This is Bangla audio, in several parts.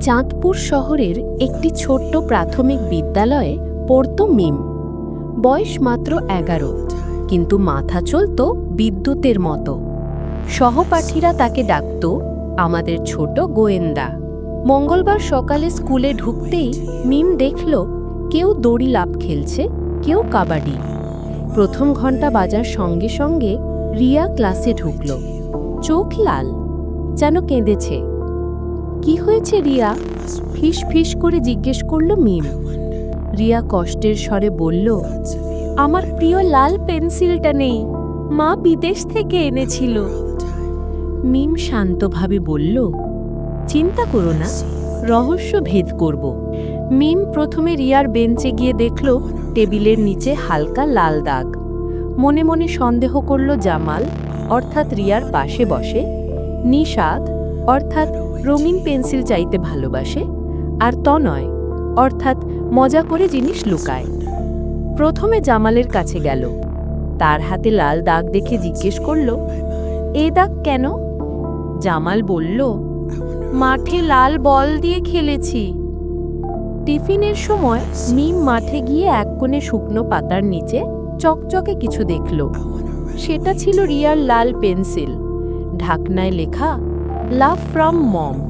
চাঁদপুর শহরের একটি ছোট্ট প্রাথমিক বিদ্যালয়ে পড়ত মিম। বয়স মাত্র এগারো, কিন্তু মাথা চলত বিদ্যুতের মতো। সহপাঠীরা তাকে ডাকত, আমাদের ছোট গোয়েন্দা। মঙ্গলবার সকালে স্কুলে ঢুকতেই মিম দেখল, কেউ দড়ি লাভ খেলছে, কেউ কাবাডি। প্রথম ঘণ্টা বাজার সঙ্গে সঙ্গে রিয়া ক্লাসে ঢুকল। চোখ লাল, যেন কেঁদেছে। কি হয়েছে রিয়া? ফিস ফিস করে জিজ্ঞেস করল মিম। রিয়া কষ্টের স্বরে বলল, আমার প্রিয় লাল পেন্সিলটা নেই, মা বিদেশ থেকে এনেছিল। মিম শান্তভাবে বলল, চিন্তা করো না, রহস্য ভেদ করব। মিম প্রথমে রিয়ার বেঞ্চে গিয়ে দেখল, টেবিলের নিচে হালকা লাল দাগ। মনে মনে সন্দেহ করল জামাল অর্থাৎ রিয়ার পাশে বসে নিষাদ অর্থাৎ রঙিন পেন্সিল চাইতে ভালোবাসে, আর তনয় অর্থাৎ মজা করে জিনিস লুকায়। প্রথমে জামালের কাছে গেল। তার হাতে লাল দাগ দেখে জিজ্ঞেস করল, এ দাগ কেন? জামাল বলল, মাঠে লাল বল দিয়ে খেলেছি। টিফিনের সময় মিম মাঠে গিয়ে এক কোণে শুকনো পাতার নিচে চকচকে কিছু দেখল। সেটা ছিল রিয়ার লাল পেন্সিল। ঢাকনায় লেখা লাভ ফ্রম মম।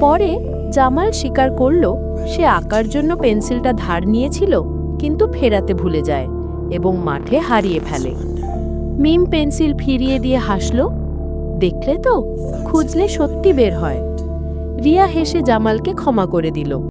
পরে জামাল স্বীকার করল, সে আঁকার জন্য পেন্সিলটা ধার নিয়েছিল, কিন্তু ফেরাতে ভুলে যায় এবং মাঠে হারিয়ে ফেলে। মিম পেন্সিল ফিরিয়ে দিয়ে হাসল, দেখলে তো, খুঁজলে সত্যি বের হয়। রিয়া হেসে জামালকে ক্ষমা করে দিল।